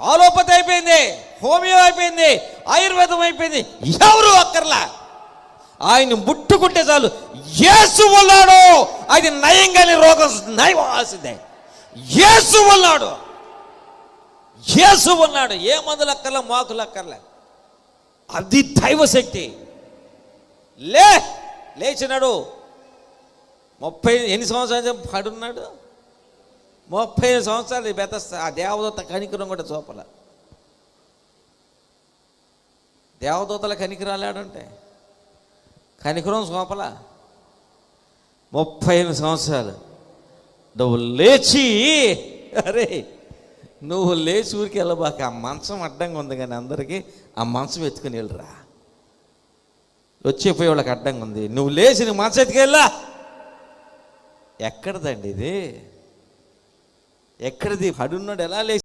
Allopathy అయిపోయింది homeo అయిపోయింది ఆయుర్వేదం అయిపోయింది. ఎవరు అక్కర్లా? ఆయన ముట్టుకుంటే చాలు. యేసు ఉన్నాడు. అది నయంగానే రోగం నయం ఆసిందే యేసు ఉన్నాడు. యేసు ఉన్నాడు. ఏ మందులు అక్కర్లా మాకులు అక్కర్లే? అది దైవశక్తి. లే లేచినాడు. ముప్పై ఎన్ని సంవత్సరాలు పడున్నాడు? ముప్పై ఐదు సంవత్సరాలు బెతస్త ఆ దేవదూత కనికరం కూడా చూపల. దేవదూతల కనికరాలాడంటే కనికరం చూపల. ముప్పై ఎనిమిది సంవత్సరాలు. నువ్వు లేచి అరే నువ్వు లేచి ఊరికి వెళ్ళబాక ఆ మంచం అడ్డంగా ఉంది కానీ అందరికీ ఆ మంచం ఎత్తుకుని వెళ్ళరా. వచ్చేపోయే వాళ్ళకి అడ్డంగా ఉంది. నువ్వు లేచి నువ్వు మంచం ఎత్తుకెళ్ళా. ఎక్కడదండి ఇది? ఎక్కడిది? హడున్నాడు ఎలా లేచి